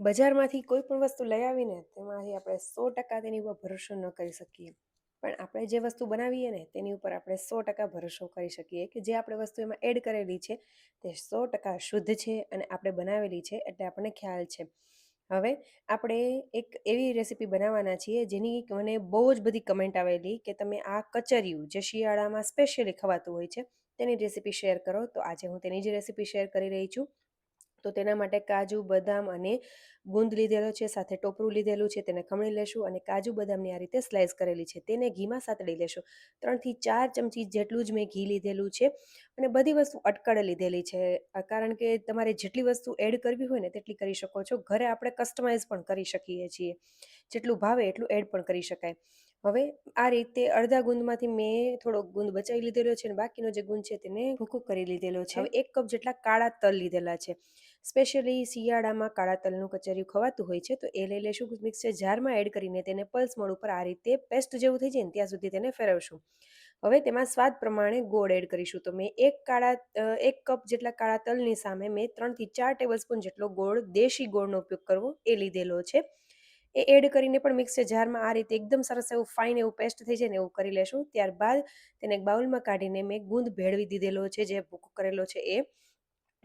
બજારમાંથી કોઈ પણ વસ્તુ લઈ આવીને તેમાંથી આપણે સો ટકા તેની ઉપર ભરોસો ન કરી શકીએ. પણ આપણે જે વસ્તુ બનાવીએ ને તેની ઉપર આપણે સો ટકા ભરોસો કરી શકીએ કે જે આપણે વસ્તુ એમાં એડ કરેલી છે તે સો ટકા શુદ્ધ છે અને આપણે બનાવેલી છે એટલે આપણને ખ્યાલ છે. હવે આપણે એક એવી રેસીપી બનાવવાના છીએ જેની મને બહુ જ બધી કમેન્ટ આવેલી કે તમે આ કચરિયું જે શિયાળામાં સ્પેશિયલી ખવાતું હોય છે તેની રેસીપી શેર કરો. તો આજે હું તેની જ રેસીપી શેર કરી રહી છું. તો તેના માટે કાજુ, બદામ અને ગુંદ લીધેલો છે, સાથે ટોપરું લીધેલું છે, તેને ખમણી લેશું અને કાજુ, બદામની આ રીતે સ્લાઇસ કરેલી છે. તેને ઘીમાં સાતડી લેશું. ત્રણથી ચાર ચમચી જેટલું જ મેં ઘી લીધેલું છે અને બધી વસ્તુ અટકળે લીધેલી છે. કારણ કે તમારે જેટલી વસ્તુ એડ કરવી હોય ને તેટલી કરી શકો છો. ઘરે આપણે કસ્ટમાઇઝ પણ કરી શકીએ છીએ. જેટલું ભાવે એટલું એડ પણ કરી શકાય. હવે આ રીતે અડધા ગુંદમાંથી મેં થોડો ગુંદ બચાવી લીધેલો છે અને બાકીનો જે ગુંદ છે તેને ભૂકું કરી લીધેલો છે. હવે એક કપ જેટલા કાળા તલ લીધેલા છે. સ્પેશિયલી શિયાળામાં કાળા તલનું કચરિયું ખવાતું હોય છે તો એ લઈ લેશું. મિક્સર જારમાં એડ કરીને તેને પલ્સ મોડ ઉપર આ રીતે પેસ્ટ જેવું થઈ જાય ને ત્યાં સુધી તેને ફેરવશું. હવે તેમાં સ્વાદ પ્રમાણે ગોળ એડ કરીશું. તો મેં એક કાળા એક કપ જેટલા કાળા તલની સામે મેં ત્રણથી ચાર ટેબલ સ્પૂન જેટલો ગોળ દેશી ગોળનો ઉપયોગ કરવો એ લીધેલો છે. એ એડ કરીને પણ મિક્સર જારમાં આ રીતે એકદમ સરસ એવું ફાઇન એવું પેસ્ટ થઈ જાય ને એવું કરી લેશું. ત્યારબાદ તેને એક બાઉલમાં કાઢીને મેં ગુંદ ભેળવી દીધેલો છે, જે ભૂકો કરેલો છે એ.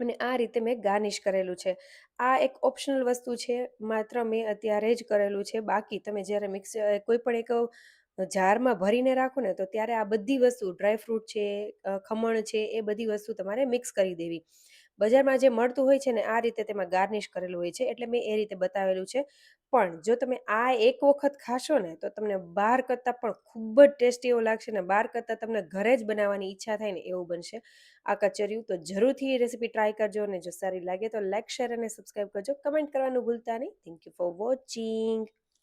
અને આ રીતે મેં ગાર્નિશ કરેલું છે. આ એક ઓપ્શનલ વસ્તુ છે, માત્ર મેં અત્યારે જ કરેલું છે. બાકી તમે જ્યારે મિક્સ કોઈ પણ એક જારમાં ભરીને રાખો ને તો ત્યારે આ બધી વસ્તુ, ડ્રાયફ્રૂટ છે ખમણ છે, એ બધી વસ્તુ તમારે મિક્સ કરી દેવી. બજારમાં જે મળતું હોય છે ને, આ રીતે તેમાં ગાર્નિશ કરેલું હોય છે. એટલે મેં એ રીતે બતાવેલું છે. પણ જો તમે આ એક વખત ખાશો ને, તો તમને બહાર કરતાં પણ ખૂબ જ ટેસ્ટી એવું લાગશે ને, બહાર કરતાં તમને ઘરે જ બનાવવાની ઈચ્છા થાય ને, એવું બનશે. આ કચરિયું તો જરૂરથી એ રેસીપી ટ્રાય કરજો અને જો સારી લાગે તો લાઇક શેર અને સબસ્ક્રાઈબ કરજો. કમેન્ટ કરવાનું ભૂલતા નહીં. Thank you for watching